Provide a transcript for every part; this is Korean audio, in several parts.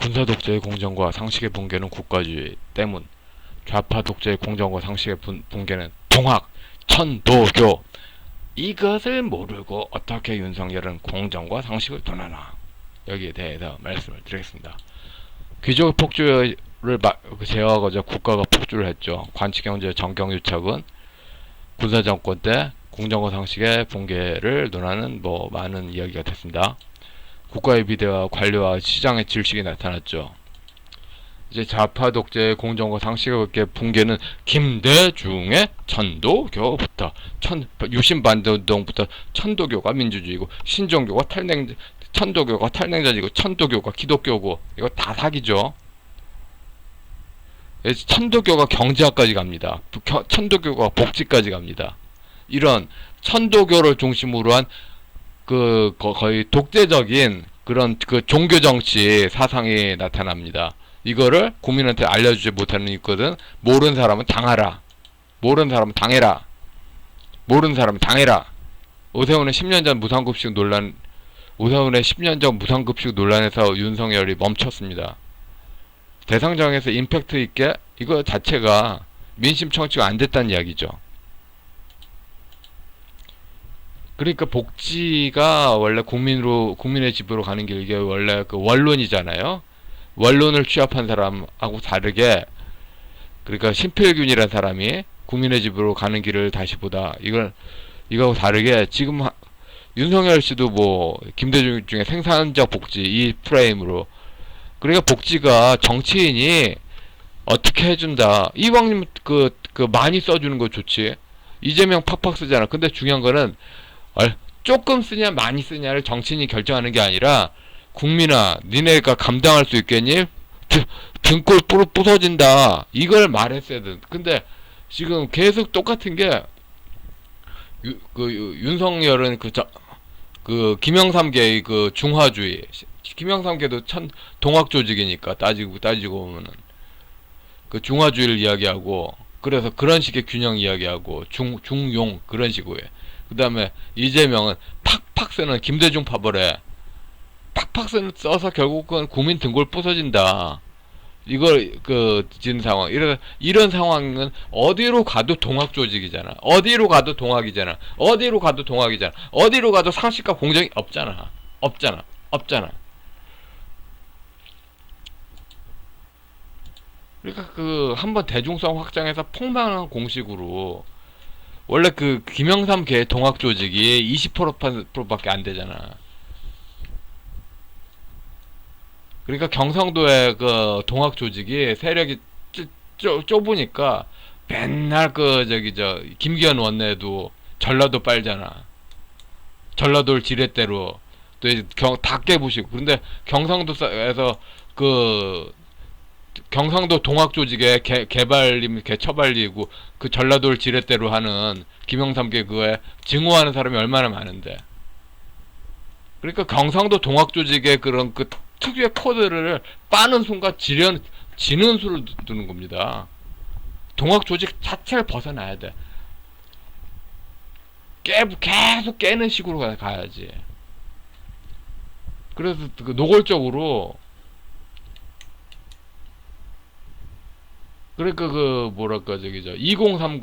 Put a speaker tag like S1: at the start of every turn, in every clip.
S1: 군사 독재의 공정과 상식의 붕괴는 국가주의 때문. 좌파 독재의 공정과 상식의 분- 붕괴는 동학, 천도교. 이것을 모르고 어떻게 윤석열은 공정과 상식을 논하나. 여기에 대해서 말씀을 드리겠습니다. 귀족 폭주를 마- 제어하고자 국가가 폭주를 했죠. 관치경제 정경유착은 군사정권 때 공정과 상식의 붕괴를 논하는 뭐 많은 이야기가 됐습니다. 국가의 비대와 관료와 시장의 질식이 나타났죠. 이제 좌파 독재의 공정과 상식의 붕괴는 김대중의 천도교부터 천 유신반동부터 천도교가 민주주의고 신종교가 탈냉 천도교가 탈냉자이고 천도교가 기독교고 이거 다 사기죠. 예, 천도교가 경제학까지 갑니다. 천도교가 복지까지 갑니다. 이런 천도교를 중심으로 한 그 거의 독재적인 그런 그 종교 정치 사상이 나타납니다. 이거를 국민한테 알려주지 못하는 있거든. 모르는 사람은 당하라. 모르는 사람은 당해라. 모르는 사람은 당해라. 오세훈의 10년 전 무상급식 논란, 오세훈의 10년 전 무상급식 논란에서 윤석열이 멈췄습니다. 대상정에서 임팩트 있게 이거 자체가 민심 청취가 안 됐다는 이야기죠. 그러니까 복지가 원래 국민으로 국민의 집으로 가는 길 이게 원래 그 원론이잖아요. 원론을 취합한 사람하고 다르게 그러니까 신필균이라는 사람이 국민의 집으로 가는 길을 다시 보다. 이걸 이거하고 다르게 지금 하- 윤석열 씨도 뭐 김대중 중에 생산적 복지 이 프레임으로. 그러니까 복지가 정치인이 어떻게 해준다. 이왕님 그, 그 많이 써주는 거 좋지. 이재명 팍팍 쓰잖아. 근데 중요한 거는 얼- 조금 쓰냐 많이 쓰냐를 정치인이 결정하는 게 아니라 국민아 니네가 감당할 수 있겠니? 등- 등골 부러 부서진다 이걸 말했어야 돼 근데 지금 계속 똑같은 게 유, 그 유- 윤석열은 그, 저, 그 김영삼계의 그 중화주의 김영삼계도 천 동학 조직이니까 따지고 따지고 보면은 그 중화주의를 이야기하고 그래서 그런 식의 균형 이야기하고 중 중용 그런 식으로 해. 그 다음에 이재명은 팍팍 쓰는 김대중 파벌에 팍팍 써서 결국은 국민 등골 부서진다. 이걸 그 지는 상황. 이런 이런 상황은 어디로 가도 동학 조직이잖아. 어디로 가도 동학이잖아. 어디로 가도 동학이잖아. 어디로 가도 상식과 공정이 없잖아. 없잖아. 없잖아. 그러니까 그 한번 대중성 확장해서 폭망한 공식으로 원래 그 김영삼 개 동학 조직이 20%밖에 안 되잖아. 그러니까 경상도의 그 동학 조직이 세력이 좁- 좁- 좁으니까 맨날 그 저기 저 김기현 원내도 전라도 빨잖아. 전라도를 지렛대로 또 경, 다 깨부시고 그런데 경상도에서 그 경상도 동학 조직의 개, 개발림 개처발리고 그 전라도를 지렛대로 하는 김영삼계 그거에 증오하는 사람이 얼마나 많은데 그러니까 경상도 동학 조직의 그런 그 특유의 코드를 빠는 순간 지련 지는 수를 두- 두는 겁니다. 동학 조직 자체를 벗어나야 돼. 깨 계속 깨는 식으로 가- 가야지. 그래서 그 노골적으로 그러니까 그 뭐랄까 저기 저 2030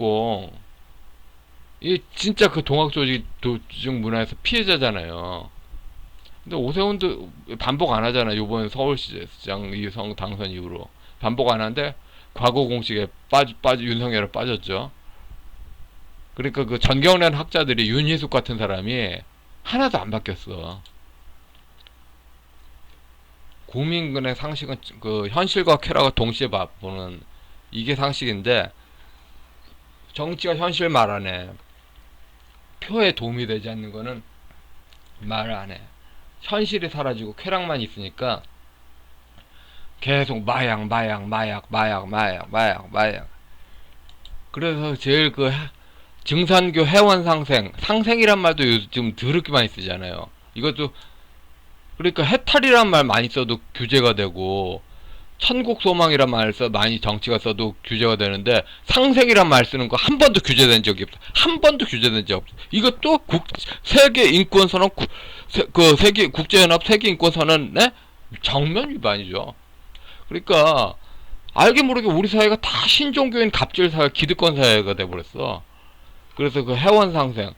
S1: 이 진짜 그 동학 조직 조직 문화에서 피해자잖아요. 근데 오세훈도 반복 안 하잖아. 요번 서울시장 이성 당선 이후로 반복 안 하는데 과거 공식에 빠져 빠져 윤석열에 빠졌죠. 그러니까 그 전경련 학자들이 윤희숙 같은 사람이 하나도 안 바뀌었어. 국민근의 상식은 그 현실과 쾌락을 동시에 봐- 보는 이게 상식인데 정치가 현실 말안 해. 표에 도움이 되지 않는 거는 말 안 해. 현실이 사라지고 쾌락만 있으니까 계속 마약, 마약, 마약, 마약, 마약, 마약, 마약. 그래서 제일 그 해- 증산교 회원 상생, 상생이란 말도 요즘 더럽게 많이 쓰잖아요. 이것도 그러니까 해탈이란 말 많이 써도 규제가 되고 천국 소망이란 말써 많이 정치가 써도 규제가 되는데 상생이란 말 쓰는 거 한 번도 규제된 적이 없어. 한 번도 규제된 적이 없어. 이것도 국 세계 인권 선언 구- 세, 그 세계 국제 연합 세계 인권 선언의 정면 위반이죠. 그러니까 알게 모르게 우리 사회가 다 신종교인 갑질 사회, 기득권 사회가 돼 버렸어. 그래서 그 회원 상생.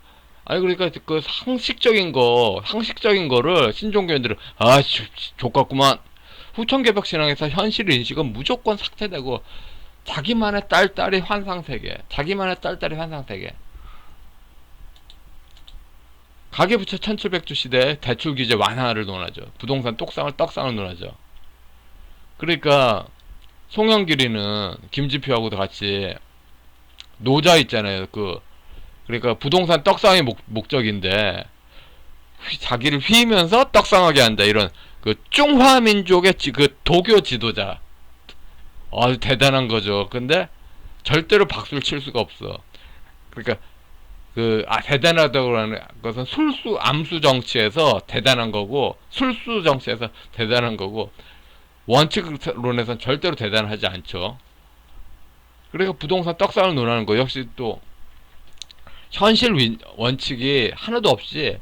S1: 아니 그러니까 그 상식적인 거, 상식적인 거를 신종교인들은 아, 씨, 족같구만. 후천개벽 신앙에서 현실 인식은 무조건 삭제되고 자기만의 딸딸이 환상 세계, 자기만의 딸딸이 환상 세계. 가계부채 1700주 시대에 대출 규제 완화를 논하죠. 부동산 똑상을 떡상을 논하죠. 그러니까 송영길이는 김지표하고도 같이 노자 있잖아요. 그 그러니까 부동산 떡상이 목, 목적인데 휘- 자기를 휘면서 떡상하게 한다 이런 그 중화민족의 지- 그 도교 지도자 아주 대단한 거죠. 근데 절대로 박수를 칠 수가 없어. 그러니까 그 아 대단하다고 하는 것은 술수 암수 정치에서 대단한 거고 술수 정치에서 대단한 거고 원칙론에서는 절대로 대단하지 않죠. 그러니까 부동산 떡상을 논하는 거 역시 또 현실 윈- 원칙이 하나도 없이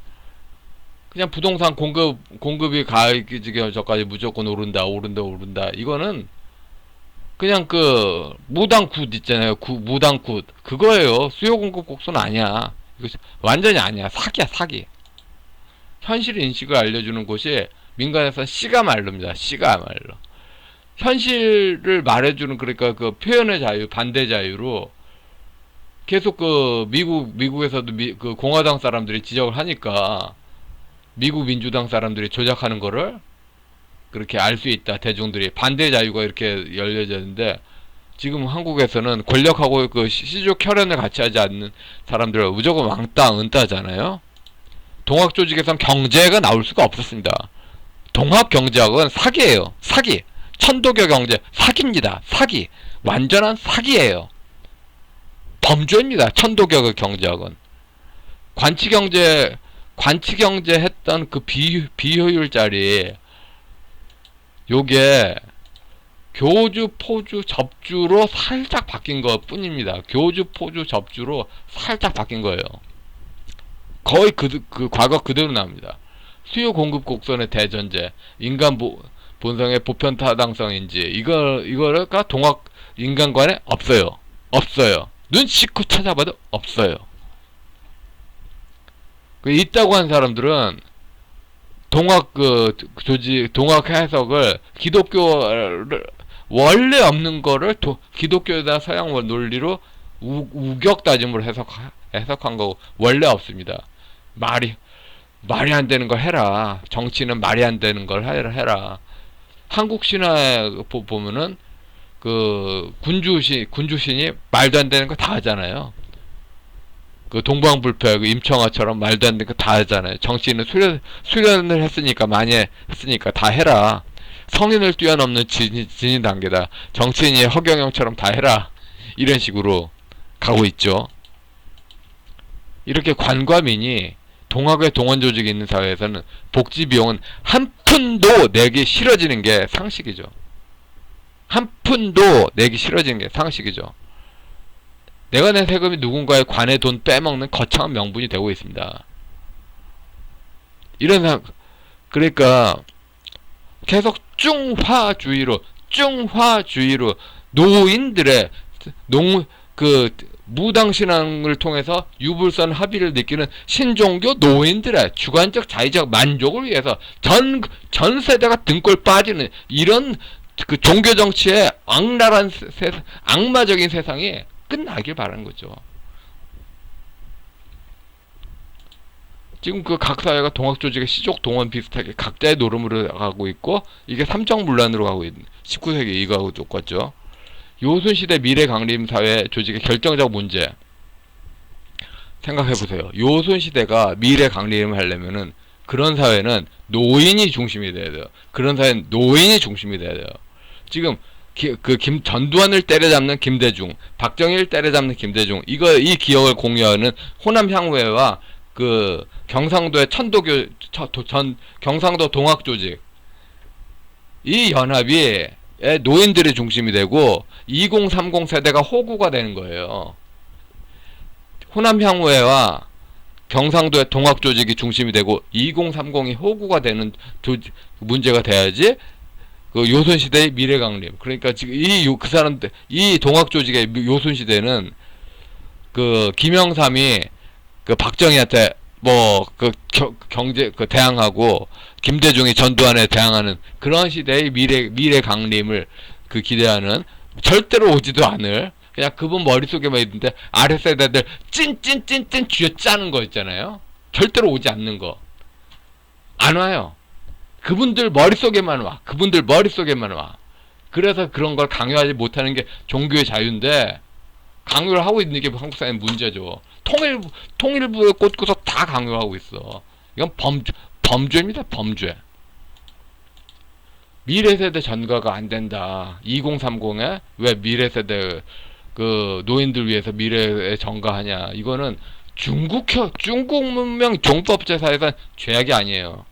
S1: 그냥 부동산 공급 공급이 가기 저까지 무조건 오른다 오른다 오른다. 이거는 그냥 그 무당 굿 있잖아요. 구, 무당 굿. 그거예요. 수요 공급 곡선 아니야. 이거 완전히 아니야. 사기야 사기. 현실 인식을 알려주는 곳이 민간에서 씨가 말릅니다. 씨가 말로 현실을 말해주는 그러니까 그 표현의 자유 반대 자유로 계속 그 미국 미국에서도 미, 그 공화당 사람들이 지적을 하니까 미국 민주당 사람들이 조작하는 거를 그렇게 알 수 있다 대중들이 반대 자유가 이렇게 열려졌는데 지금 한국에서는 권력하고 그 시- 시족 혈연을 같이 하지 않는 사람들을 무조건 왕따 은따잖아요. 동학 조직에선 경제가 나올 수가 없었습니다. 동학 경제학은 사기예요. 사기. 천도교 경제 사기입니다. 사기. 완전한 사기예요. 범죄입니다. 천도교 경제학은. 관치 경제 관치 경제 했던 그 비, 비효율짜리 요게 교주, 포주, 접주로 살짝 바뀐 것 뿐입니다. 교주, 포주, 접주로 살짝 바뀐 거예요. 거의 그, 그 과거 그대로 나옵니다. 수요 공급 곡선의 대전제, 인간 보, 본성의 보편 타당성인지 이거 이거가 동학 인간관에 없어요. 없어요. 눈 씻고 찾아봐도 없어요. 그 있다고 한 사람들은 동학 그 조직 동학 해석을 기독교를 원래 없는 거를 도, 기독교에다 서양 논리로 우, 우격 다짐으로 해석 해석한 거고 원래 없습니다. 말이 말이 안 되는 걸 해라. 정치는 말이 안 되는 걸 해라. 한국 신화에 보, 보면은 그 군주신 군주신이 말도 안 되는 거 다 하잖아요. 그 동방불패 그 임청아처럼 말도 안 되는 거 다 하잖아요. 정치인은 수련 수련을 했으니까 많이 했으니까 다 해라. 성인을 뛰어넘는 진위, 진위 단계다. 정치인이 허경영처럼 다 해라. 이런 식으로 가고 있죠. 이렇게 관과민이 동학의 동원 조직이 있는 사회에서는 복지 비용은 한 푼도 내기 싫어지는 게 상식이죠. 한 푼도 내기 싫어지는 게 상식이죠. 내가 낸 세금이 누군가의 관의 돈 빼먹는 거창한 명분이 되고 있습니다. 이런 상, 그러니까 계속 중화주의로 중화주의로 노인들의 농 그 무당 신앙을 통해서 유불선 합의를 느끼는 신종교 노인들의 주관적 자의적 만족을 위해서 전 전 세대가 등골 빠지는 이런 그 종교 정치의 악랄한 세, 세, 악마적인 세상이 끝나길 바라는 거죠. 지금 그 각 사회가 동학 조직의 시족 동원 비슷하게 각자의 노름으로 가고 있고 이게 삼정 문란으로 가고 있는 19세기 이거하고 똑같죠. 요순 시대 미래 강림 사회 조직의 결정적 문제 생각해 보세요. 요순 시대가 미래 강림을 하려면은 그런 사회는 노인이 중심이 돼야 돼요. 그런 사회는 노인이 중심이 돼야 돼요. 지금 그 김 전두환을 때려잡는 김대중, 박정희를 때려잡는 김대중 이거 이 기억을 공유하는 호남 향후회와 그 경상도의 천도교 전 경상도 동학 조직 이 연합이 의 노인들이 중심이 되고 2030 세대가 호구가 되는 거예요. 호남 향후회와 경상도의 동학 조직이 중심이 되고 2030이 호구가 되는 조직, 문제가 돼야지 그그 요선 시대의 미래 강림. 그러니까 지금 이 그 사람들 이 동학 조직의 요선 시대는 그 김영삼이 그 박정희한테 뭐 그 경제 그 대항하고 김대중이 전두환에 대항하는 그런 시대의 미래 미래 강림을 그 기대하는 절대로 오지도 않을 그냥 그분 머릿속에만 있는데 아래 세대들 찐찐찐찐 쥐어 짜는 거 있잖아요. 절대로 오지 않는 거. 안 와요. 그분들 머릿속에만 와. 그분들 머릿속에만 와. 그래서 그런 걸 강요하지 못하는 게 종교의 자유인데 강요를 하고 있는 게 한국 사회 문제죠. 통일부 통일부에 꽂고서 다 강요하고 있어. 이건 범 범죄입니다. 범죄. 미래 세대 전가가 안 된다. 2030에 왜 미래 세대 그 노인들 위해서 미래에 전가하냐? 이거는 중국 중국 문명 종법 제사에서 죄악이 아니에요.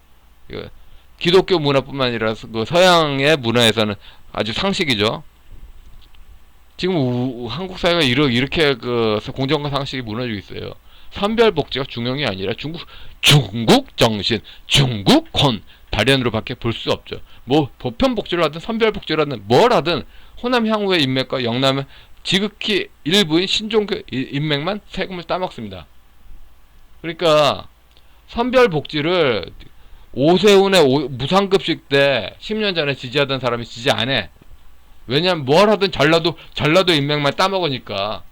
S1: 이거 기독교 문화뿐만 아니라 그 서양의 문화에서는 아주 상식이죠. 지금 우, 한국 사회가 이러, 이렇게 그 공정과 상식이 무너지고 있어요. 선별 복지가 중용이 아니라 중국 중국 정신, 중국혼 발현으로밖에 볼 수 없죠. 뭐 보편 복지를 하든 선별 복지를 하든 뭘 하든 호남 향후의 인맥과 영남의 지극히 일부인 신종교 인맥만 세금을 따먹습니다. 그러니까 선별 복지를 오세훈의 오, 무상급식 때 10년 전에 지지하던 사람이 지지 안 해. 왜냐면 뭘 하든 전라도 전라도 인맥만 따먹으니까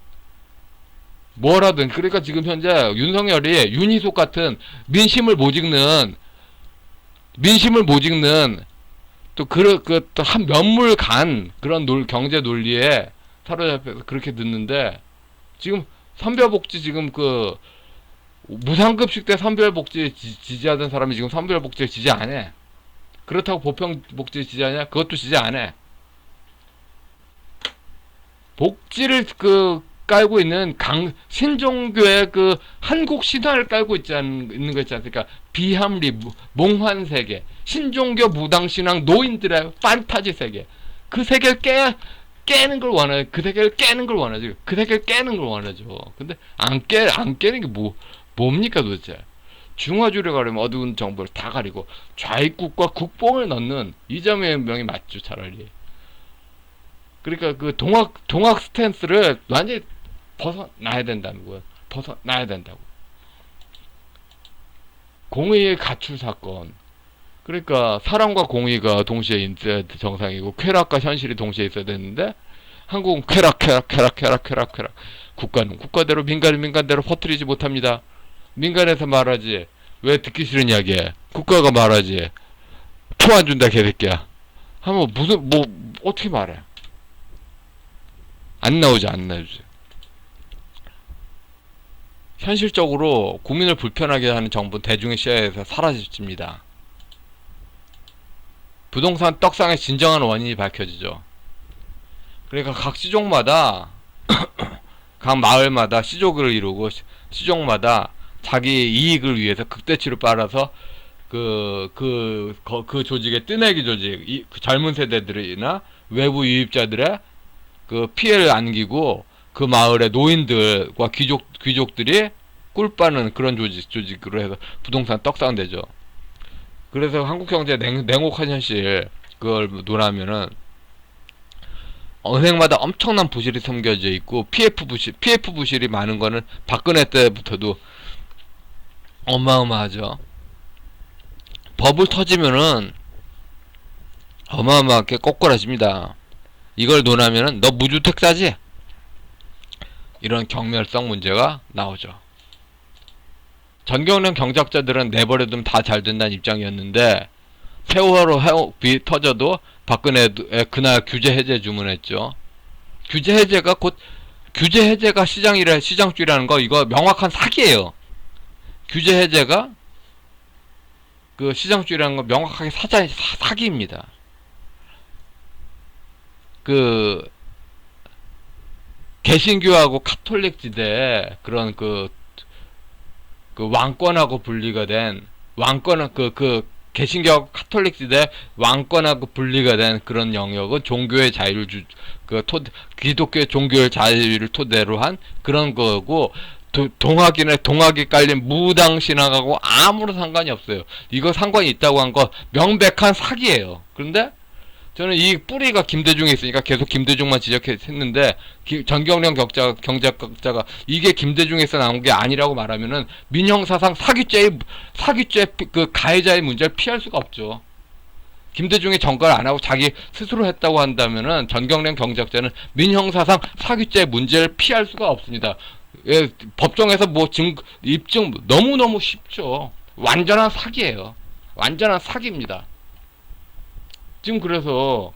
S1: 뭘 하든 그러니까 지금 현재 윤석열이 윤희숙 같은 민심을 못 읽는 민심을 못 읽는 또 그런 그한 면물 간 그런 논, 경제 논리에 사로잡혀서 그렇게 듣는데 지금 선별복지 지금 그 무상급식 때 선별복지 지지하던 사람이 지금 선별복지를 지지 안 해. 그렇다고 보편복지 지지하냐? 그것도 지지 안 해. 복지를 그 깔고 있는 강 신종교의 그 한국 신화를 깔고 있지 않, 있는 거 있지 않습니까? 비합리 몽환 세계, 신종교 무당 신앙 노인들의 판타지 세계. 그 세계를 깨 깨는 걸 원해. 그 세계를 깨는 걸 원하죠. 그 세계를 깨는 걸 원하죠. 근데 안 깨, 안 깨는 게 뭐, 뭡니까 도대체? 중화주를 가려면 어두운 정보를 다 가리고 좌익국과 국뽕을 넣는 이점의 명이 맞죠, 차라리. 그러니까 그 동학, 동학 스탠스를 완전히 벗어나야 된다는 거예요. 벗어나야 된다고. 공의의 가출 사건. 그러니까 사랑과 공의가 동시에 있어야 정상이고 쾌락과 현실이 동시에 있어야 되는데 한국은 쾌락 쾌락 쾌락 쾌락 쾌락 쾌락 국가는 국가대로 민간은 민간대로 퍼뜨리지 못합니다. 민간에서 말하지. 왜 듣기 싫은 이야기해? 국가가 말하지. 표안 준다 개새끼야. 하면 무슨 뭐 어떻게 말해? 안 나오지 안 나오지. 현실적으로 국민을 불편하게 하는 정부 대중의 시야에서 사라집니다. 부동산 떡상의 진정한 원인이 밝혀지죠. 그러니까 각 시종마다 각 마을마다 시족을 이루고 시종마다 자기 이익을 위해서 극대치로 빨아서 그, 그, 그, 그 조직의 뜨내기 조직, 이, 그 젊은 세대들이나 외부 유입자들의 그 피해를 안기고 그 마을의 노인들과 귀족, 귀족들이 꿀 빠는 그런 조직, 조직으로 해서 부동산 떡상되죠. 그래서 한국 경제 냉, 냉혹한 현실, 그걸 논하면은, 은행마다 엄청난 부실이 숨겨져 있고, PF 부실, PF 부실이 많은 거는 박근혜 때부터도 어마어마하죠. 법을 터지면은 어마어마하게 꼬꾸라집니다. 이걸 논하면은 너 무주택 사지? 이런 경멸성 문제가 나오죠. 전경련 경작자들은 내버려두면 다 잘 된다는 입장이었는데 세월호 해비 터져도 박근혜 그날 규제 해제 주문했죠. 규제 해제가 곧 규제 해제가 시장이라 시장주의라는 거 이거 명확한 사기예요. 규제 해제가 그 시장주의라는 거 명확하게 사자 사 기입니다. 그 개신교하고 카톨릭 지대 그런 그, 그 왕권하고 분리가 된 왕권 그, 그 개신교하고 카톨릭 시대 왕권하고 분리가 된 그런 영역은 종교의 자유를 주, 그 토, 기독교의 종교의 자유를 토대로 한 그런 거고 도, 동학이나 동학이 깔린 무당 신앙하고 아무런 상관이 없어요. 이거 상관이 있다고 한거 명백한 사기예요. 그런데 저는 이 뿌리가 김대중에 있으니까 계속 김대중만 지적했는데 기- 전경련 경자 경제학자가 이게 김대중에서 나온 게 아니라고 말하면은 민형사상 사기죄의 사기죄 피- 그 가해자의 문제를 피할 수가 없죠. 김대중이 전가를 안 하고 자기 스스로 했다고 한다면은 전경련 경제학자는 민형사상 사기죄 문제를 피할 수가 없습니다. 예, 법정에서 뭐 증, 입증 너무 너무 쉽죠. 완전한 사기예요. 완전한 사기입니다. 지금 그래서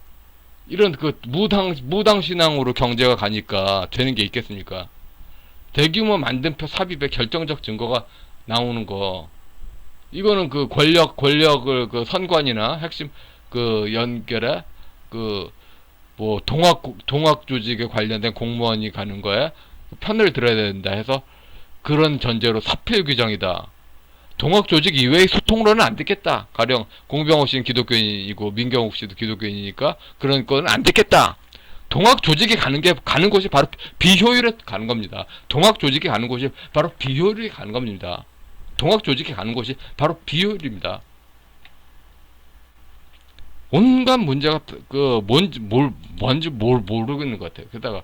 S1: 이런 그 무당 무당 신앙으로 경제가 가니까 되는 게 있겠습니까? 대규모 만듦표 삽입의 결정적 증거가 나오는 거 이거는 그 권력 권력을 그 선관이나 핵심 그 연결에 그 뭐 동학 동학 조직에 관련된 공무원이 가는 거에 편을 들어야 된다 해서 그런 전제로 사필 규정이다. 동학 조직 이외의 소통로는 안 듣겠다. 가령 공병호 씨는 기독교인이고 민경욱 씨도 기독교인이니까 그런 거는 안 듣겠다. 동학 조직이 가는 게 가는 곳이 바로 비효율에 가는 겁니다. 동학 조직이 가는 곳이 바로 비효율이 가는 겁니다. 동학 조직이 가는 곳이 바로 비효율입니다. 온갖 문제가 그 뭔지 뭘 뭔지 뭘 모르겠는 것 같아요. 게다가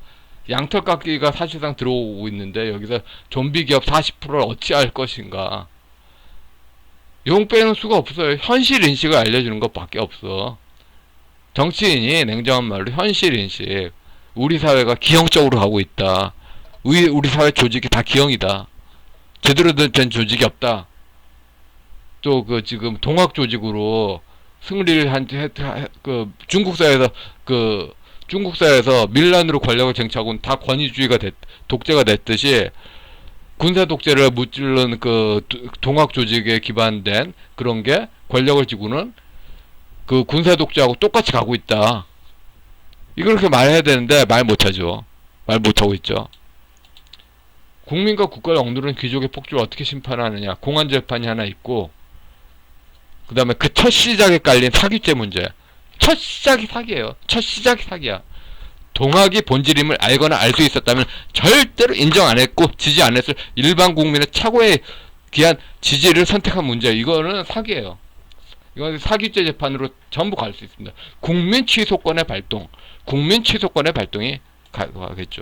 S1: 양털 깎기가 사실상 들어오고 있는데 여기서 좀비 기업 40%를 어찌할 것인가? 용 빼는 수가 없어요. 현실 인식을 알려주는 것밖에 없어. 정치인이 냉정한 말로 현실 인식. 우리 사회가 기형적으로 가고 있다. 우리, 우리 사회 조직이 다 기형이다. 제대로 된 조직이 없다. 또 그 지금 동학 조직으로 승리를 한, 그 중국 사회에서 그 중국 사회에서 밀란으로 권력을 쟁취하고 는 다 권위주의가 됐, 독재가 됐듯이 군사 독재를 무찌르는 그 도- 동학 조직에 기반된 그런 게 권력을 쥐고는 그 군사 독재하고 똑같이 가고 있다. 이걸 그렇게 말해야 되는데 말 못하죠. 말 못하고 있죠. 국민과 국가를 억누르는 귀족의 폭주를 어떻게 심판하느냐. 공안 재판이 하나 있고 그 다음에 그 첫 시작에 깔린 사기죄 문제. 첫 시작이 사기예요. 첫 시작이 사기야. 동학이 본질임을 알거나 알 수 있었다면 절대로 인정 안 했고 지지 안 했을 일반 국민의 착오에 기한 지지를 선택한 문제. 이거는 사기예요. 이건 사기죄 재판으로 전부 갈 수 있습니다. 국민 취소권의 발동, 국민 취소권의 발동이 가, 가겠죠.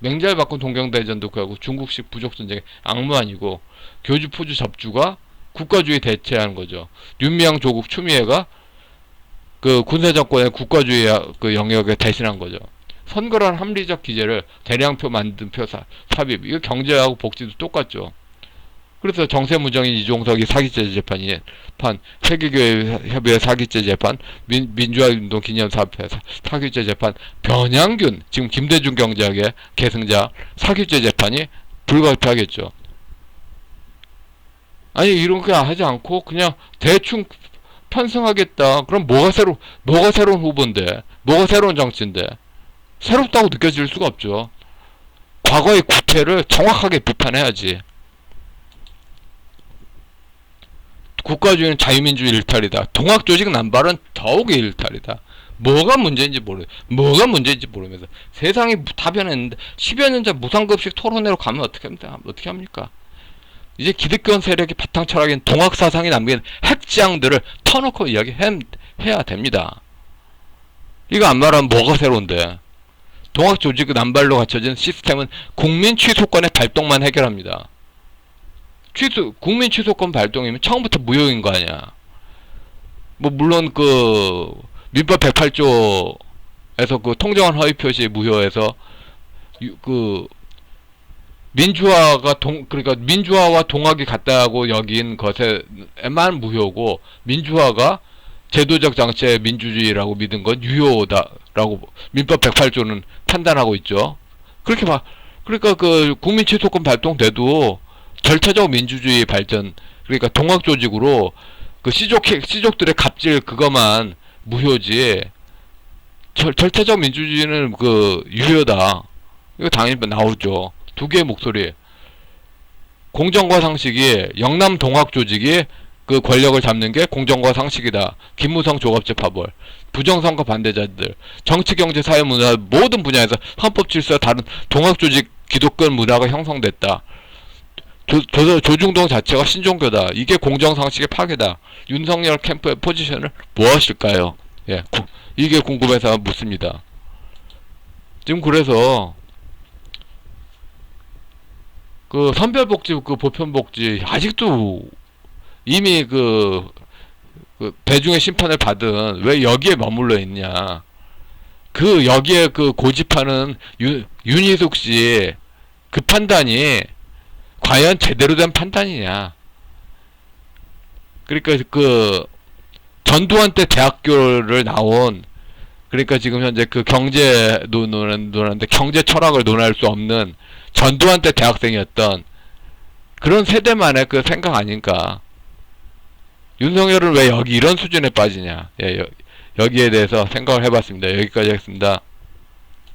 S1: 맹자를 바꾼 동경대전도 결국 중국식 부족 전쟁의 악무 아니고 교주 포주 접주가 국가주의 대체하는 거죠. 윤미향 조국 추미애가 그 군사 정권의 국가주의 그 영역에 대신한 거죠. 선거란 합리적 기재를 대량표 만든 표 사, 삽입 이거 경제하고 복지도 똑같죠. 그래서 정세무정인 이종석이 사기죄 재판이 판 세계교회 협의회 사기죄 재판 민, 민주화운동 기념사업회 사- 사기죄 재판 변양균 지금 김대중 경제학의 계승자 사기죄 재판이 불가피하겠죠. 아니 이런 거 하지 않고 그냥 대충 편승하겠다. 그럼 뭐가 새로 뭐가 새로운 후보인데 뭐가 새로운 정치인데 새롭다고 느껴질 수가 없죠. 과거의 구태를 정확하게 비판해야지. 국가주의는 자유민주주의 일탈이다. 동학조직 남발은 더욱이 일탈이다. 뭐가 문제인지 모르, 뭐가 문제인지 모르면서 세상이 다 변했는데 10여 년 전 무상급식 토론회로 가면 어떻게 합니까? 어떻게 합니까? 이제 기득권 세력이 바탕 철학인 동학 사상이 남긴 핵지향들을 터놓고 이야기해야 됩니다. 이거 안 말하면 뭐가 새로운데? 동학 조직 남발로 갖춰진 시스템은 국민 취소권의 발동만 해결합니다. 취소 국민 취소권 발동이면 처음부터 무효인 거 아니야. 뭐 물론 그 민법 108조에서 그 통정한 허위 표시 무효해서 유- 그 민주화가 동 그러니까 민주화와 동학이 같다고 여긴 것에만 무효고 민주화가 제도적 장치의 민주주의라고 믿은 건 유효다라고 민법 108조는 판단하고 있죠. 그렇게 봐. 그러니까 그 국민 취소권 발동돼도 절차적 민주주의 발전 그러니까 동학 조직으로 그 시족 시족들의 갑질 그거만 무효지 절, 절차적 민주주의는 그 유효다 이거 당연히 나오죠 두 개의 목소리 공정과 상식이 영남 동학 조직이 그 권력을 잡는 게 공정과 상식이다 김무성 조갑제 파벌 부정선거 반대자들 정치 경제 사회 문화 모든 분야에서 헌법 질서와 다른 동학 조직 기독권 문화가 형성됐다 조, 조, 조중동 자체가 신종교다. 이게 공정상식의 파괴다. 윤석열 캠프의 포지션을 무엇일까요? 예, 구- 이게 궁금해서 묻습니다. 지금 그래서 그 선별복지, 그 보편복지 아직도 이미 그, 그 대중의 심판을 받은 왜 여기에 머물러 있냐? 그 여기에 그 고집하는 윤, 윤희숙 씨그 판단이 과연 제대로 된 판단이냐? 그러니까 그 전두환 때 대학교를 나온 그러니까 지금 현재 그 경제 논- 논하는데 경제 철학을 논할 수 없는 전두환 때 대학생이었던 그런 세대만의 그 생각 아닌가. 윤석열은 왜 여기 이런 수준에 빠지냐. 예, 여, 여기에 대해서 생각을 해봤습니다. 여기까지 하겠습니다.